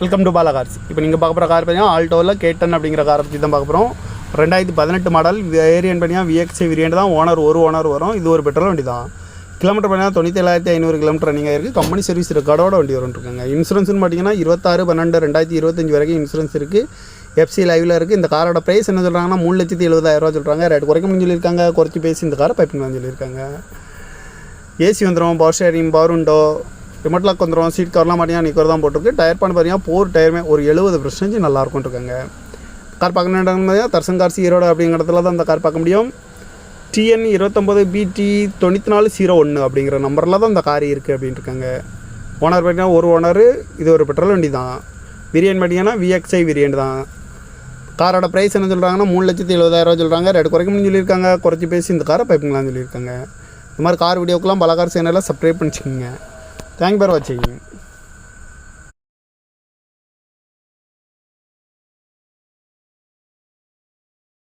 Welcome to Bala cars இப்போ நீங்கள் பார்க்க போகிற கார் பார்த்தீங்கன்னா ஆல்டோவில் கேட்டன் அப்படிங்கிற காரை பற்றி தான் பார்க்க போகிறோம் ரெண்டாயிரத்தி பதினெட்டு மாடல் வேரியன்ட் பார்த்தீங்கன்னா விஎக்ஸ்ஐ வேரியன்ட் தான். ஓனர் ஒரு ஓனர் வரும். இது ஒரு பெட்ரோல் வண்டி தான் கிலோமீட்டர் பார்த்தீங்கன்னா தொண்ணூற்றி ஐநூறு கிலோமீட்டர் ரன்னிங் ஆயிருக்கு கம்பெனி சர்வீஸ் ரெக்கார்டோட வண்டி வரும் இருக்காங்க இன்சூரன்ஸ்னு பார்த்தீங்கன்னா இருபத்தாறு பன்னெண்டு ரெண்டாயிரத்தி இருபத்தஞ்சு வரைக்கும் இன்சூரன்ஸ் இருக்குது எஃப்சி லைவில் இருக்குது இந்த காரோட ப்ரைஸ் என்ன சொல்கிறாங்கன்னா மூணு லட்சத்தி எழுபதாயிரரூவா சொல்கிறாங்க ரேட் குறைக்க முடியும் சொல்லியிருக்காங்க. குறைச்சி பேசி இந்த காரை பைப்பிங் சொல்லியிருக்காங்க. ஏசி வந்துடும் பவர் ஷேரிங் பவர் உண்டோ ரிமோட் லாக் வந்துடும் சீட் கவர்லாம் பார்த்தீங்கன்னா நிற்கிறது தான் போட்டிருக்கு. டயர் பண்ண பார்த்தீங்கன்னா போர் டயருமே ஒரு எழுபது பர்சன்டேஜ் நல்லா இருக்கும் இருக்காங்க. கார் பார்க்கணும் பார்த்தீங்கன்னா தர்சன் கார்ஸ் ஈரோடு அப்படிங்கிற இடத்துல தான் அந்த கார் பார்க்க முடியும். டிஎன் இருபத்தொம்போது பிடி தொண்ணூற்றி நாலு ஜீரோ ஒன்று அப்படிங்கிற நம்பரில் தான் இந்த கார் இருக்குது அப்படின்ட்டு இருக்காங்க. ஓனர் பார்த்தீங்கன்னா ஒரு ஓனர் இது ஒரு பெட்ரோல் வண்டி தான். விரியன் பார்த்தீங்கன்னா விஎக்ஸ்ஐ விரியன் தான். காரோட ப்ரைஸ் என்ன சொல்கிறாங்கன்னா மூணு லட்சத்தி எழுபதாயிரரூவா சொல்கிறாங்க ரெண்டு குறைக்கணும்னு சொல்லியிருக்காங்க. குறைச்சி பேசி இந்த காரை பைப்புங்களான்னு சொல்லியிருக்காங்க. இந்த மாதிரி கார் வீடியோக்கெல்லாம் பல கார் சேனலில் சப்ஸ்கிரைப் பண்ணிச்சுக்கோங்க. தேங்க் ஃபார் வாட்சிங்